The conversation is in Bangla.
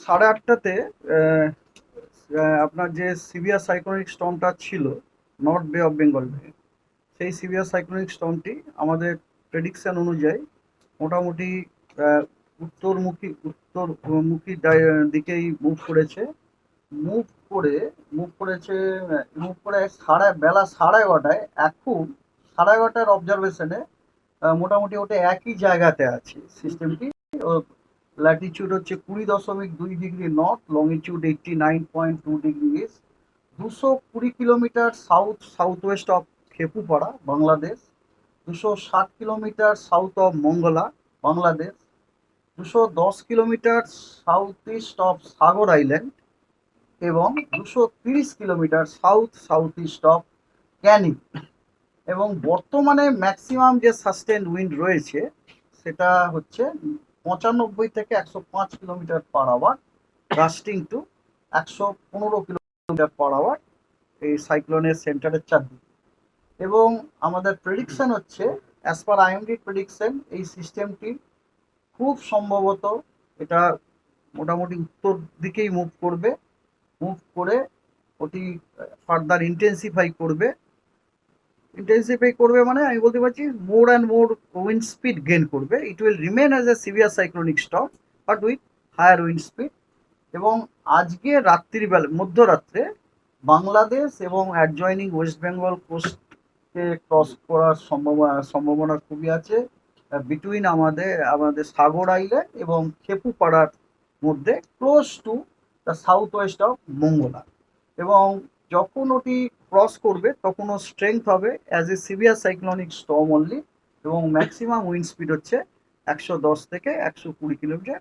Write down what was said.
সাড়ে আটটাতে আপনার যে সিভিয়ার সাইক্লোনিক স্টর্মটা ছিল নর্থ বে অফ বেঙ্গল সেই সিভিয়ার সাইক্লোনিক স্টর্মটি আমাদের প্রেডিকশন অনুযায়ী মোটামুটি উত্তরমুখী উত্তরমুখী দিকেই মুভ করেছে। মুভ করে মুভ করেছে মুভ করে সাড়ে, বেলা সাড়ে এগারোটায়। এখন সাড়ে এগারোটার অবজারভেশনে মোটামুটি ওটা একই জায়গাতে আছে সিস্টেমটি ল্যাটিচিউড হচ্ছে কুড়ি দশমিক দুই degree north longitude eighty nine point two degree east দুশো কুড়ি kilometre south south west of Khepupara, Bangladesh, দুশো ষাট kilometre south of Mongla, Bangladesh, দুশো দশ kilometre south east of Sagar island এবং দুশো তিরিশ kilometre south south east of Canning এবং বর্তমানে ম্যাক্সিমাম যে সাস্টেন উইন্ড রয়েছে, সেটা হচ্ছে পঁচানব্বই থেকে একশো পাঁচ kilometre per hour gusting to একশো পনেরো কিলোমিটার পার আওয়ার এই সাইক্লোনের সেন্টারের চারদিকে। এবং আমাদের প্রেডিকশন হচ্ছে অ্যাজ পার আইএমডি প্রেডিকশন এই সিস্টেমটি খুব সম্ভবত এটা মোটামুটি উত্তর দিকেই মুভ করবে মুভ করে ওটি ফার্দার ইন্টেন্সিফাই করবে। ইন্টেন্সিফাই করবে মানে আমি বলতে পারছি more and more wind speed gain করবে। It will remain as a severe cyclonic storm but with higher wind speed এবং আজকে রাত্রিবেলা, মধ্যরাত্রে বাংলাদেশ এবং অ্যাডজয়নিং ওয়েস্ট বেঙ্গল কোস্টকে ক্রস করার সম্ভাবনা সম্ভাবনা খুবই আছে। বিটুইন আমাদের আমাদের সাগর আইল্যান্ড এবং খেপুপাড়ার মধ্যে close to the south west of Mongla এবং যখন ওটি ক্রস করবে তখন ওর স্ট্রেংথ হবে as a severe cyclonic storm only এবং ম্যাক্সিমাম উইন্ড স্পিড হচ্ছে একশো দশ থেকে একশো কুড়ি কিলোমিটার